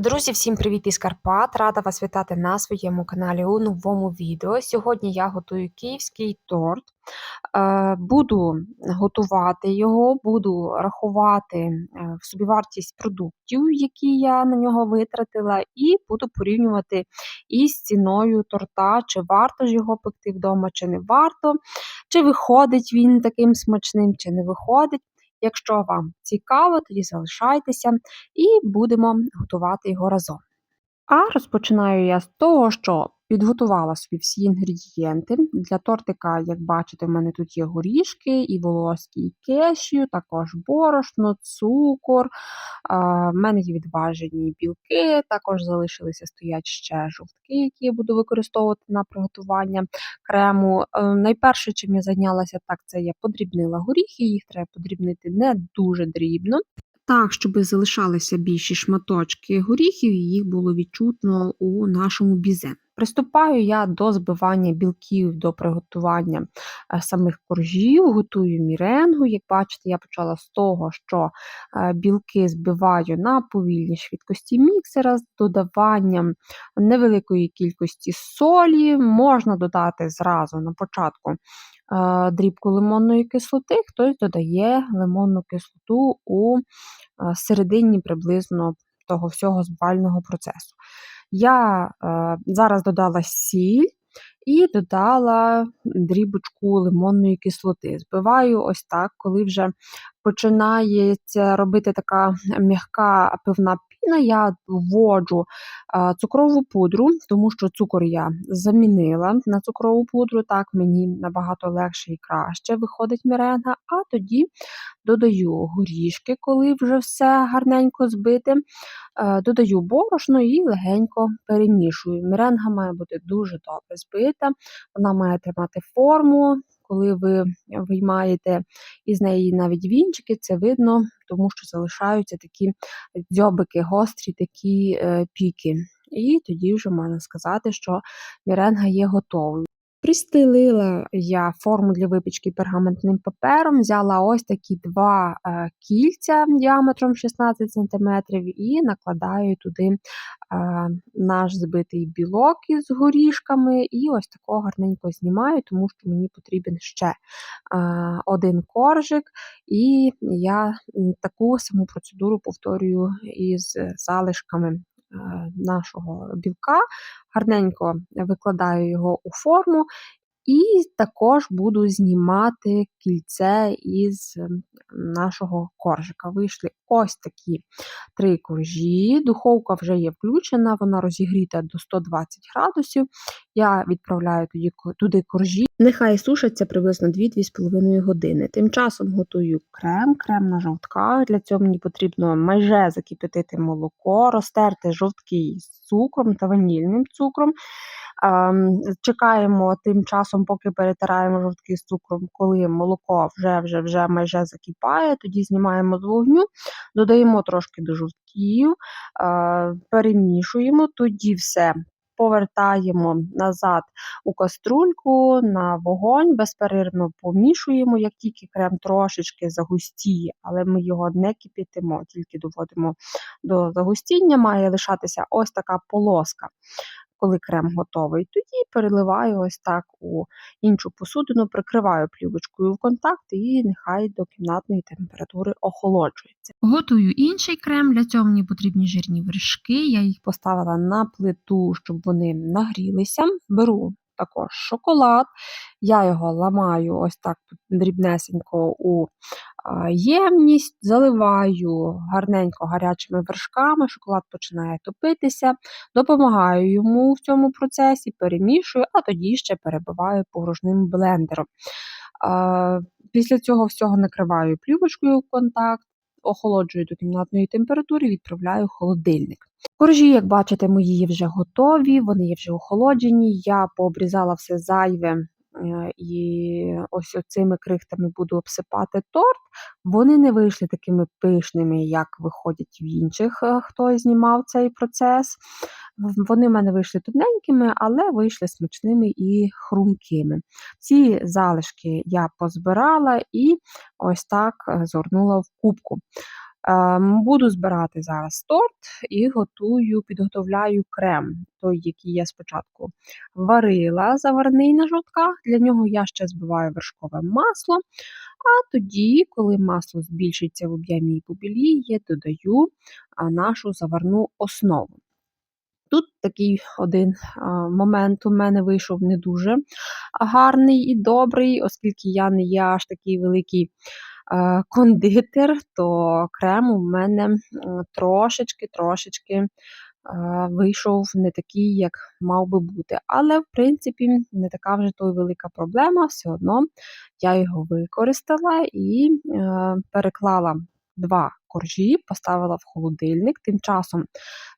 Друзі, всім привіт із Карпат! Рада вас вітати на своєму каналі у новому відео. Сьогодні я готую київський торт. Е, буду готувати його, буду рахувати е, собівартість продуктів, які я на нього витратила, і буду порівнювати із ціною торта, чи варто ж його пекти вдома, чи не варто, чи виходить він таким смачним, чи не виходить. Якщо вам цікаво, тоді залишайтеся і будемо готувати його разом. А розпочинаю я з того, що підготувала собі всі інгредієнти. Для тортика, як бачите, в мене тут є горішки, і волоські, і кешю, також борошно, цукор. В мене є відважені білки, також залишилися стоять ще жовтки, які я буду використовувати на приготування крему. Е, найперше, чим я зайнялася, так це я подрібнила горіхи, їх треба подрібнити не дуже дрібно. Так, щоб залишалися більші шматочки горіхів, і їх було відчутно у нашому бізе. Приступаю я до збивання білків до приготування е, самих коржів, готую міренгу. Як бачите, я почала з того, що е, білки збиваю на повільній швидкості міксера з додаванням невеликої кількості солі. Можна додати зразу на початку е, дрібку лимонної кислоти, хтось додає лимонну кислоту у середині приблизно того всього збивального процесу. Я е, зараз додала сіль і додала дрібочку лимонної кислоти. Збиваю ось так, коли вже починається робити така м'яка пивна піна, я вводжу цукрову пудру, тому що цукор я замінила на цукрову пудру, так мені набагато легше і краще виходить меренга, а тоді додаю горішки, коли вже все гарненько збите, додаю борошно і легенько перемішую. Меренга має бути дуже добре збита, вона має тримати форму коли ви виймаєте із неї навіть вінчики, це видно, тому що залишаються такі дзьобики, гострі такі е, піки. І тоді вже можна сказати, що міренга є готовою. Пристелила я форму для випічки пергаментним папером, взяла ось такі два е, кільця діаметром 16 см і накладаю туди е, наш збитий білок із горішками, і ось такого гарненько знімаю, тому що мені потрібен ще е, один коржик, і я таку саму процедуру повторюю із залишками нашого білка, гарненько викладаю його у форму. І також буду знімати кільце із ем, нашого коржика. Вийшли ось такі три коржі. Духовка вже є включена, вона розігріта до 120 градусів. Я відправляю туди, туди коржі. Нехай сушаться приблизно 2-2,5 години. Тим часом готую крем, крем на жовтках. Для цього мені потрібно майже закипятити молоко, розтерти жовтки з цукром та ванільним цукром. Ем, чекаємо тим часом, поки перетираємо жовтки з цукром, коли молоко вже вже вже майже закипає, тоді знімаємо з вогню, додаємо трошки до жовтків, е, перемішуємо, тоді все повертаємо назад у каструльку на вогонь, безперервно помішуємо, як тільки крем трошечки загустіє, але ми його не кипітимо, тільки доводимо до загустіння, має лишатися ось така полоска коли крем готовий, тоді переливаю ось так у іншу посудину, прикриваю плівочкою в контакт і нехай до кімнатної температури охолоджується. Готую інший крем, для цього мені потрібні жирні вершки. Я їх поставила на плиту, щоб вони нагрілися. Беру також шоколад. Я його ламаю ось так дрібнесенько у ємність, заливаю гарненько гарячими вершками, шоколад починає топитися, допомагаю йому в цьому процесі, перемішую, а тоді ще перебиваю погружним блендером. Після цього всього накриваю плівочкою в контакт, охолоджую до кімнатної температури, відправляю в холодильник. Коржі, як бачите, мої вже готові, вони є вже охолоджені. Я пообрізала все зайве і ось цими крихтами буду обсипати торт. Вони не вийшли такими пишними, як виходять в інших, е, хто знімав цей процес. Вони в мене вийшли тоненькими, але вийшли смачними і хрумкими. Ці залишки я позбирала і ось так е, зорнула в кубку. Ем, буду збирати зараз торт і готую, підготовляю крем, той, який я спочатку варила заварений на жовтках. Для нього я ще збиваю вершкове масло, а тоді, коли масло збільшиться в об'ємі і побіліє, додаю нашу заварну основу. Тут такий один момент у мене вийшов не дуже гарний і добрий, оскільки я не є аж такий великий кондитер, то крем у мене трошечки-трошечки вийшов не такий, як мав би бути. Але, в принципі, не така вже то велика проблема. Все одно я його використала і переклала два коржі, поставила в холодильник. Тим часом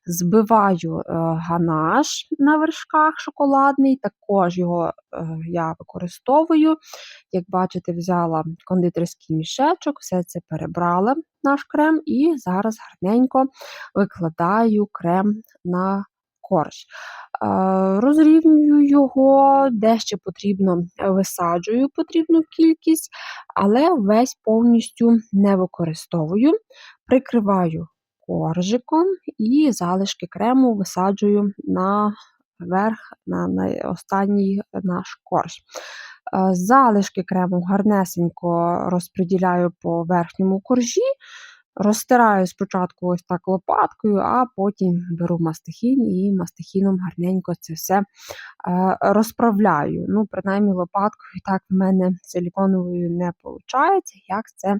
збиваю е, ганаш на вершках шоколадний, також його е, я використовую. Як бачите, взяла кондитерський мішечок, все це перебрала наш крем, і зараз гарненько викладаю крем на корж. Розрівнюю його, дещо потрібно висаджую потрібну кількість, але весь повністю не використовую, прикриваю коржиком і залишки крему висаджую на верх, на, на останній наш корж. Залишки крему гарнесенько розподіляю по верхньому коржі. Розтираю спочатку ось так лопаткою, а потім беру мастихін і мастихіном гарненько це все е, розправляю. Ну, принаймні, лопаткою так в мене силіконовою не виходить, як це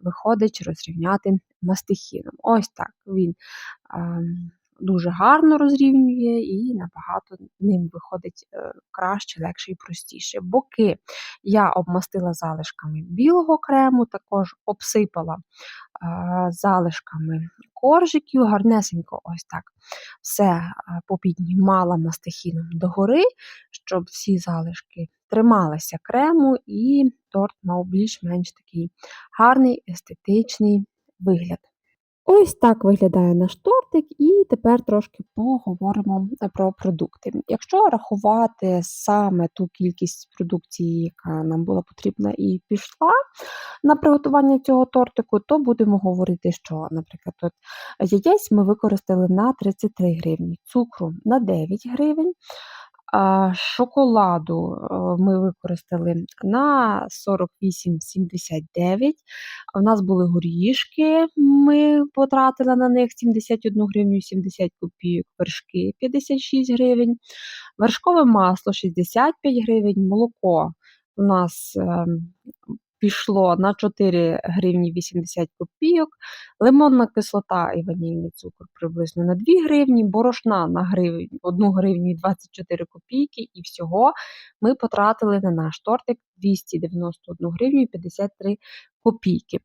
виходить розрівняти мастихіном. Ось так він ем, дуже гарно розрівнює і набагато ним виходить е, краще, легше і простіше. Боки я обмастила залишками білого крему, також обсипала залишками коржиків, гарнесенько ось так все попіднімала мастихіном догори, щоб всі залишки трималися крему, і торт мав більш-менш такий гарний естетичний вигляд. Ось так виглядає наш тортик, і тепер трошки поговоримо е, про продукти. Якщо рахувати саме ту кількість продукції, яка нам була потрібна і пішла на приготування цього тортику, то будемо говорити, що, наприклад, от яєць ми використали на 33 гривні, цукру на 9 гривень. Шоколаду ми використали на 48,79. У нас були горішки, ми потратили на них 71 гривню 70 копійок, вершки 56 гривень, вершкове масло 65 гривень, молоко у нас ем, пішло на 4 гривні 80 копійок, лимонна кислота і ванільний цукор приблизно на 2 гривні, борошна на гривень, 1 гривню 24 копійки, і всього ми потратили на наш тортик 291 гривню 53 копійки.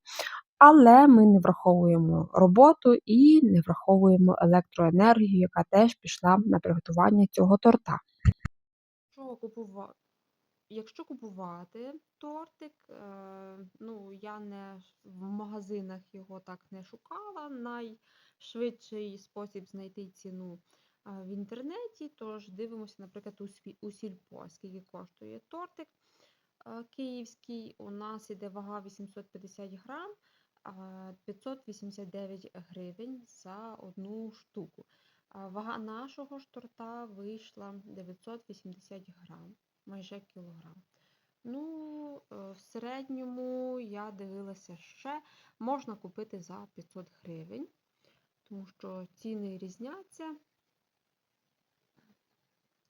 Але ми не враховуємо роботу і не враховуємо електроенергію, яка теж пішла на приготування цього торта. Що купувати? Якщо купувати тортик, е, ну, я не в магазинах його так не шукала. Найшвидший спосіб знайти ціну е, в інтернеті, тож дивимося, наприклад, у сільпо, скільки коштує тортик е, київський. У нас іде вага 850 грам, 589 гривень за одну штуку. Вага нашого ж торта вийшла 980 грам майже кілограм. Ну, е, в середньому я дивилася ще, можна купити за 500 гривень, тому що ціни різняться.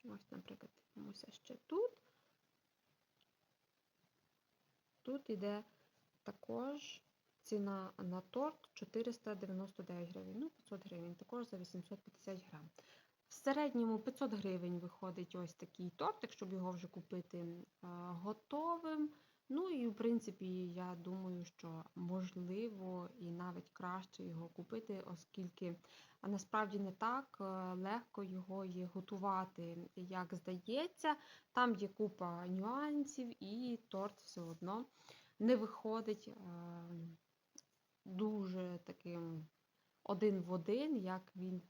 Ось, наприклад, дивимося ще тут. Тут іде також ціна на торт 499 гривень. Ну, 500 гривень, також за 850 грам. В середньому 500 гривень виходить ось такий тортик, щоб його вже купити готовим. Ну і, в принципі, я думаю, що можливо і навіть краще його купити, оскільки насправді не так е, легко його є готувати, як здається. Там є купа нюансів, і торт все одно не виходить е, дуже таким один в один, як він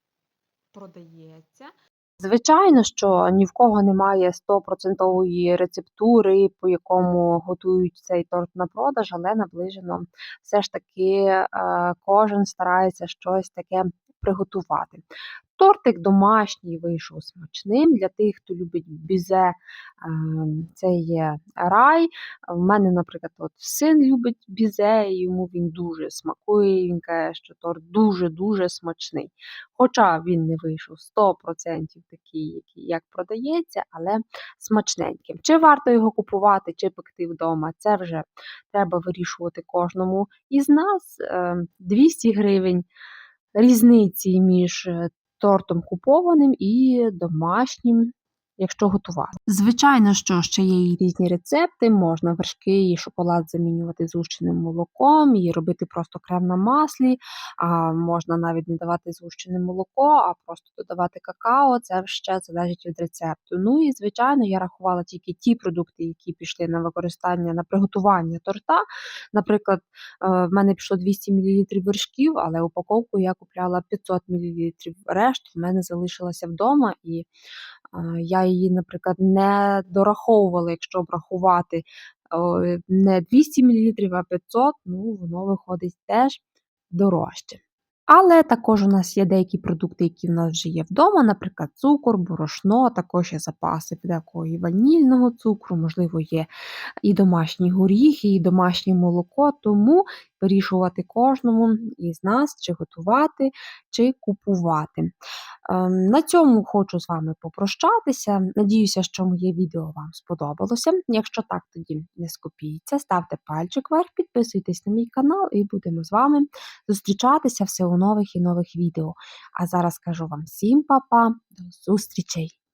продається. Звичайно, що ні в кого немає стопроцентової рецептури, по якому готують цей торт на продаж, але наближено все ж таки, е, кожен старається щось таке приготувати. Тортик домашній вийшов смачним. Для тих, хто любить бізе, ем, це є рай. В мене, наприклад, от син любить бізе, йому він дуже смакує. Він каже, що торт дуже-дуже смачний. Хоча він не вийшов 100% такий, як продається, але смачненьким. Чи варто його купувати, чи пекти вдома, це вже треба вирішувати кожному із нас. Ем, 200 гривень різниці між е, тортом купованим і домашнім, якщо готувати. Звичайно, що ще є і різні рецепти, можна вершки і шоколад замінювати згущеним молоком і робити просто крем на маслі, а можна навіть не давати згущене молоко, а просто додавати какао. Це ще залежить від рецепту. Ну і звичайно, я рахувала тільки ті продукти, які пішли на використання на приготування торта. Наприклад, е, в мене пішло 200 мл вершків, але упаковку я купляла 500 мл. Решту в мене залишилася вдома, і я її, наприклад, не дораховувала, якщо б рахувати не 200 мл, а 500, ну воно виходить теж дорожче. Але також у нас є деякі продукти, які в нас вже є вдома, наприклад, цукор, борошно, також є запаси такого і ванільного цукру, можливо, є і домашні горіхи, і домашнє молоко, тому вирішувати кожному із нас, чи готувати, чи купувати. Ем, На цьому хочу з вами попрощатися. Надіюся, що моє відео вам сподобалося. Якщо так, тоді не скупіться, ставте пальчик вверх, підписуйтесь на мій канал і будемо з вами зустрічатися все у нових і нових відео. А зараз кажу вам всім па-па, до зустрічей!